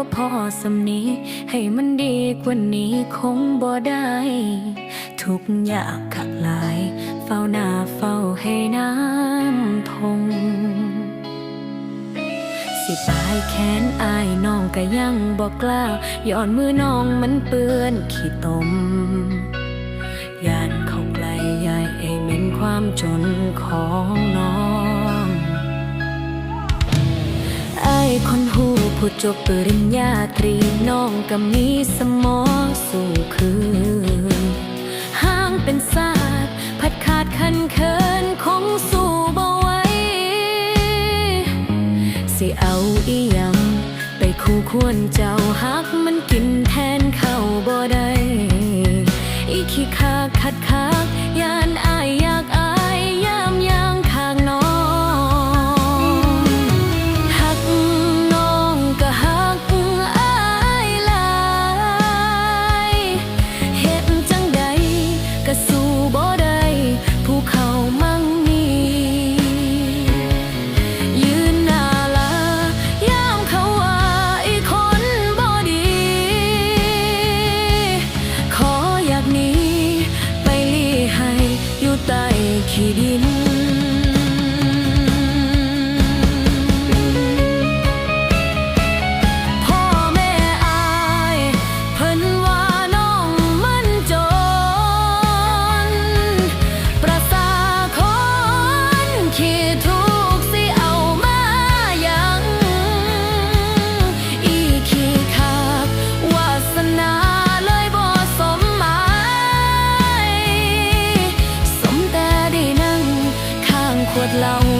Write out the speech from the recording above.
ก็พอสำนี้ ให้มันดีกว่านี้คงบ่ได้ ทุกอยากขักหลาย เฝ้าหน้าเฝ้าให้น้ำทง สิปลายแขนอายน้องก็ยังบอกกล้าย้อนมือน้องมันเปื้อนขี้ตมยานเข้าใกลยายเอเม็นความจนของน้อง ผู้จบปริญญาตรีน้องก็มีสมองสู่คือห้างเป็นศาสตร์พัดขาดคันเคินคงสู้บ่ไหวสิเอาอีหยังไปคู่ควรเจ้าฮักมันกินแทนเข้าบ่ได้อีขี้คาคัดคักยา สม